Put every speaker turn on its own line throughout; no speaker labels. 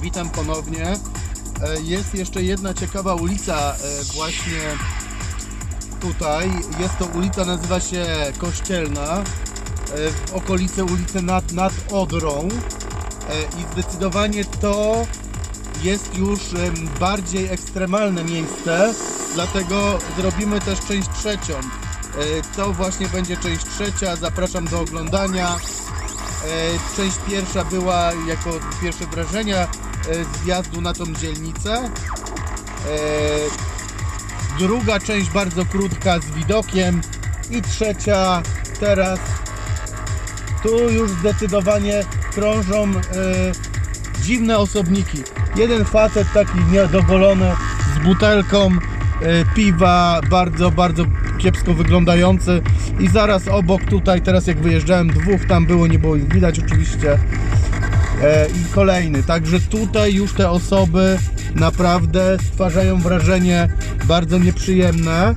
Witam ponownie. E, Jest jeszcze jedna ciekawa ulica e, właśnie tutaj. Jest to ulica, nazywa się Kościelna. e, W okolicy ulicy nad, nad Odrą. I zdecydowanie to jest już bardziej ekstremalne miejsce, dlatego zrobimy też część trzecią. To właśnie będzie część trzecia, zapraszam do oglądania. E, Część pierwsza była jako pierwsze wrażenia e, z wjazdu na tą dzielnicę. E, Druga część bardzo krótka z widokiem i trzecia teraz tu już zdecydowanie krążą dziwne osobniki. Jeden facet taki niedogolony z butelką piwa, bardzo, bardzo kiepsko wyglądający i zaraz obok tutaj, teraz jak wyjeżdżałem, dwóch tam było, nie było ich widać oczywiście e, i kolejny, także tutaj już te osoby naprawdę stwarzają wrażenie bardzo nieprzyjemne.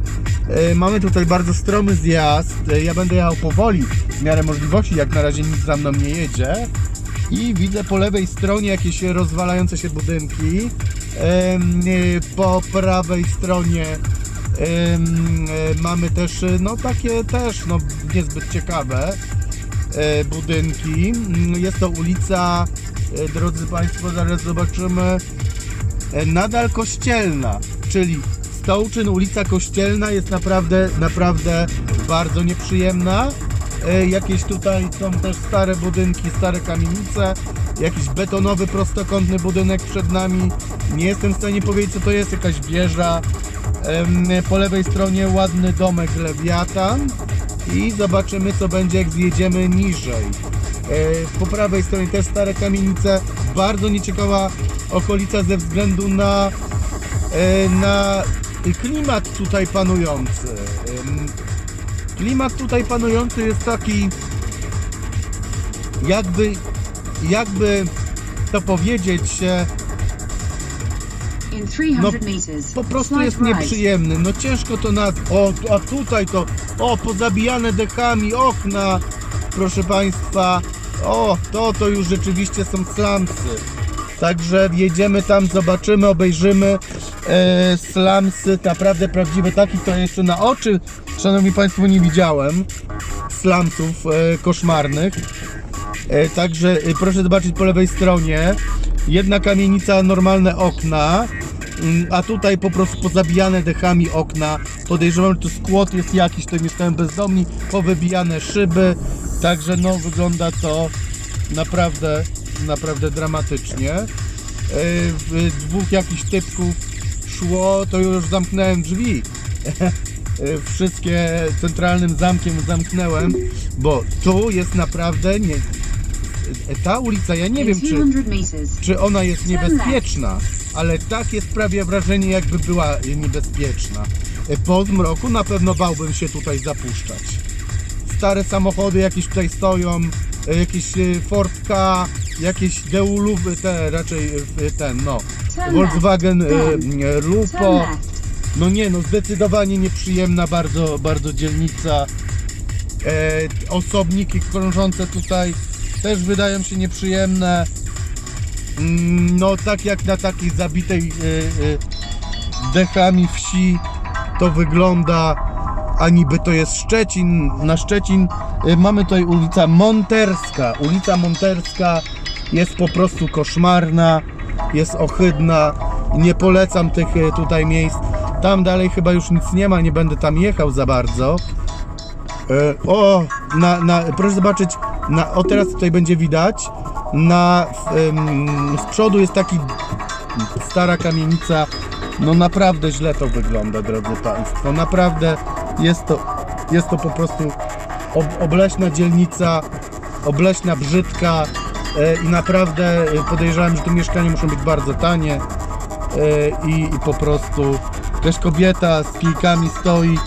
E, Mamy tutaj bardzo stromy zjazd. E, Ja będę jechał powoli w miarę możliwości, jak na razie nic za mną nie jedzie. I widzę po lewej stronie jakieś rozwalające się budynki. E, Po prawej stronie e, mamy też e, no takie też no niezbyt ciekawe e, budynki. Mm, Jest to ulica, e, drodzy Państwo, zaraz zobaczymy, e, nadal kościelna, czyli Stołczyn, ulica Kościelna jest naprawdę, naprawdę bardzo nieprzyjemna. Jakieś tutaj są też stare budynki, stare kamienice, jakiś betonowy, prostokątny budynek przed nami. Nie jestem w stanie powiedzieć co to jest, jakaś wieża. Po lewej stronie ładny domek Lewiatan i zobaczymy co będzie jak zjedziemy niżej. E, Po prawej stronie też stare kamienice, bardzo nieciekawa okolica ze względu na, e, na klimat tutaj panujący. Klimat tutaj panujący jest taki jakby jakby to powiedzieć
In 300 meters,
po prostu jest nieprzyjemny. No ciężko to nazwać. O, a tutaj to, o, pozabijane dekami okna, proszę Państwa. O, to, to już rzeczywiście są slumsy. Także jedziemy tam, zobaczymy, obejrzymy e, slumsy, naprawdę prawdziwe. Takich to jeszcze na oczy, Szanowni Państwo, nie widziałem slumsów e, koszmarnych. E, Także e, proszę zobaczyć po lewej stronie. Jedna kamienica, normalne okna, mm, a tutaj po prostu pozabijane dechami okna. Podejrzewam, że to skład jest jakiś, to mieszkają bezdomni, powybijane szyby. Także no wygląda to naprawdę, naprawdę dramatycznie. E, w- Dwóch jakichś typków szło, to już zamknąłem drzwi. Wszystkie centralnym zamkiem zamknęłem, bo tu jest naprawdę nie, ta ulica, ja nie wiem czy,
200 meters,
czy ona jest niebezpieczna, ale tak jest prawie wrażenie jakby była niebezpieczna. E, Po zmroku na pewno bałbym się tutaj zapuszczać. Stare samochody jakieś tutaj stoją, e, jakieś e, Ford K, jakieś Deulów, te raczej e, ten no, Volkswagen e, e, Lupo. No nie, no zdecydowanie nieprzyjemna bardzo, bardzo dzielnica. E, osobniki krążące tutaj też wydają się nieprzyjemne. Mm, No tak jak na takiej zabitej e, e, dechami wsi to wygląda, a niby to jest Szczecin. Na Szczecin e, mamy tutaj ulica Monterska. Ulica Monterska jest po prostu koszmarna, jest ohydna. Nie polecam tych tutaj miejsc. Tam dalej chyba już nic nie ma, nie będę tam jechał za bardzo. O, na, na, proszę zobaczyć, na, o teraz tutaj będzie widać. Na, z przodu jest taki stara kamienica. No naprawdę źle to wygląda, drodzy Państwo. Naprawdę jest to, jest to po prostu ob, obleśna dzielnica, obleśna, brzydka e, i naprawdę e, podejrzewam, że tu mieszkania muszą być bardzo tanie e, i, i po prostu też kobieta z kijkami stoi,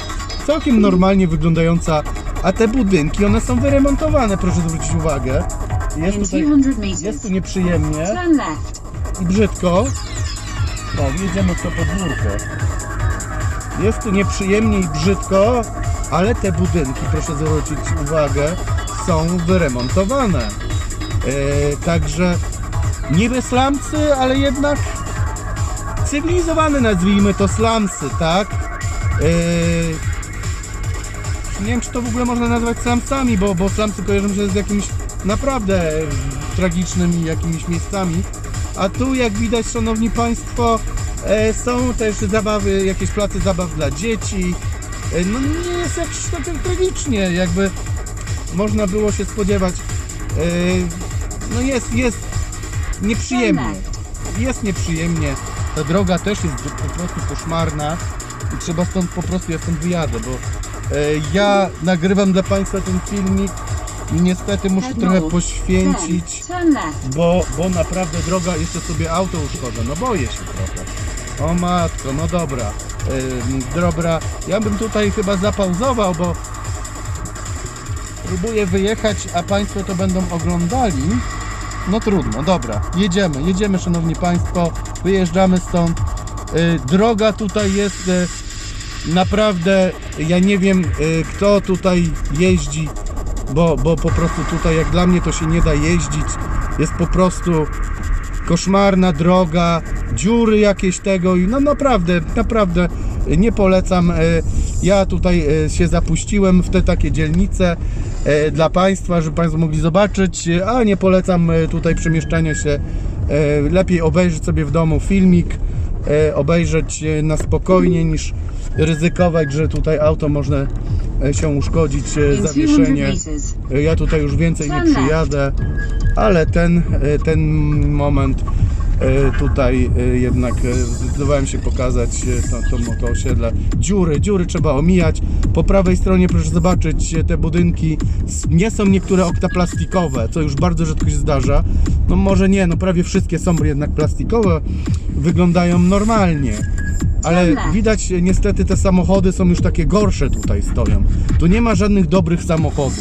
całkiem normalnie wyglądająca, a te budynki, one są wyremontowane, proszę zwrócić uwagę. Jest tutaj,
200
jest tu nieprzyjemnie i brzydko. No, jedziemy w to podwórko. Jest tu nieprzyjemnie i brzydko, ale te budynki, proszę zwrócić uwagę, są wyremontowane. E, także niby slumsy, ale jednak cywilizowane nazwijmy to slumsy, tak? Yy, nie wiem, czy to w ogóle można nazwać slumsami, bo, bo slumsy kojarzą się z jakimś naprawdę tragicznymi jakimiś miejscami. A tu, jak widać, szanowni państwo, e, są też zabawy, jakieś place zabaw dla dzieci. E, no nie jest jakoś tak tragicznie, jakby można było się spodziewać. E, no jest, jest nieprzyjemnie. Jest nieprzyjemnie. Ta droga też jest po prostu koszmarna i trzeba stąd po prostu, ja stąd wyjadę, bo ja nagrywam dla Państwa ten filmik i niestety muszę trochę poświęcić, bo, bo naprawdę droga, jeszcze sobie auto uszkodzę, no boję się trochę. O matko, no dobra. Dobra, ja bym tutaj chyba zapauzował, bo próbuję wyjechać, a Państwo to będą oglądali. No trudno, dobra, jedziemy, jedziemy szanowni Państwo, wyjeżdżamy stąd. Y, Droga tutaj jest y, naprawdę, ja nie wiem y, kto tutaj jeździ, bo, bo po prostu tutaj jak dla mnie to się nie da jeździć. Jest po prostu koszmarna droga, dziury jakieś tego i no naprawdę, naprawdę nie polecam. E, Ja tutaj e, się zapuściłem w te takie dzielnice dla Państwa, żeby Państwo mogli zobaczyć, a nie polecam tutaj przemieszczania się. Lepiej obejrzeć sobie w domu filmik, obejrzeć e, na spokojnie niż ryzykować, że tutaj auto można e, się uszkodzić, e,
In 200
zawieszenie. Ja tutaj już więcej nie przyjadę, ale ten, e, ten moment e, tutaj e, jednak e, zdecydowałem się pokazać e, to, to, to osiedle. Dziury, dziury trzeba omijać. Po prawej stronie proszę zobaczyć e, te budynki. Nie są niektóre okna plastikowe, co już bardzo rzadko się zdarza. No może nie, no prawie wszystkie są jednak plastikowe. Wyglądają normalnie. Ale widać e, niestety te samochody są już takie gorsze tutaj stoją. Tu nie ma żadnych dobrych samochodów.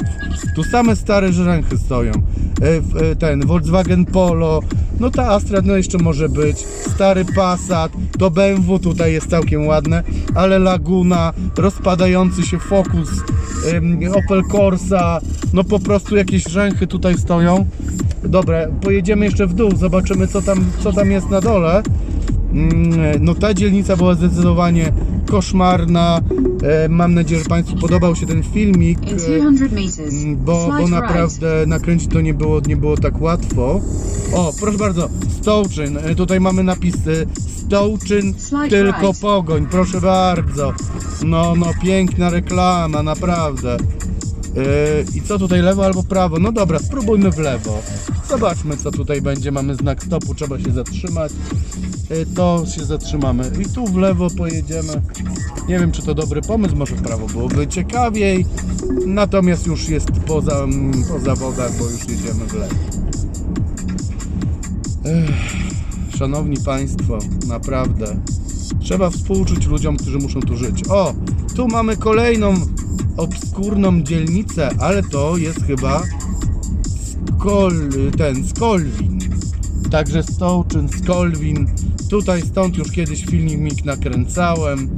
Tu same stare żręchy stoją. E, e, Ten Volkswagen Polo, no ta Astra no jeszcze może być. Stary Passat, to BMW tutaj jest całkiem ładne, ale Laguna, rozpadający się Focus, Opel Corsa, no po prostu jakieś rzęchy tutaj stoją. Dobra, pojedziemy jeszcze w dół, zobaczymy co tam, co tam jest na dole. Mm, No ta dzielnica była zdecydowanie koszmarna. E, Mam nadzieję, że Państwu podobał się ten filmik, e,
200 meters.
bo, bo naprawdę nakręcić to nie było, nie było tak łatwo. O, proszę bardzo, Stołczyn. E, Tutaj mamy napis e, Stołczyn, tylko pogoń. Proszę bardzo. No, no, piękna reklama, naprawdę. E, I co tutaj, lewo albo prawo? No dobra, spróbujmy w lewo. Zobaczmy, co tutaj będzie. Mamy znak stopu, trzeba się zatrzymać. E, To się zatrzymamy. I tu w lewo pojedziemy. Nie wiem, czy to dobry pomysł, może w prawo byłoby ciekawiej. Natomiast już jest poza, mm, poza wodach, bo już jedziemy w lewo. Ech, szanowni Państwo, naprawdę. Trzeba współczuć ludziom, którzy muszą tu żyć. O, tu mamy kolejną obskurną dzielnicę, ale to jest chyba Skol, ten Skolwin. Także Stołczyn, Skolwin. Tutaj stąd już kiedyś filmik nakręcałem.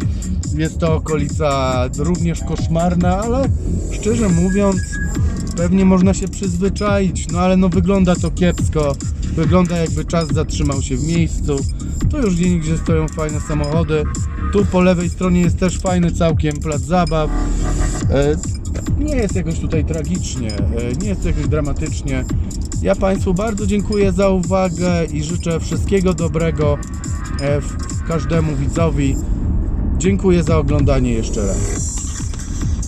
Jest to okolica również koszmarna, ale szczerze mówiąc, pewnie można się przyzwyczaić. No ale no wygląda to kiepsko. Wygląda jakby czas zatrzymał się w miejscu. Tu już gdzie nigdzie stoją fajne samochody. Tu po lewej stronie jest też fajny całkiem plac zabaw. E, nie jest jakoś tutaj tragicznie, e, nie jest jakoś dramatycznie. Ja Państwu bardzo dziękuję za uwagę i życzę wszystkiego dobrego e, każdemu widzowi. Dziękuję za oglądanie jeszcze raz.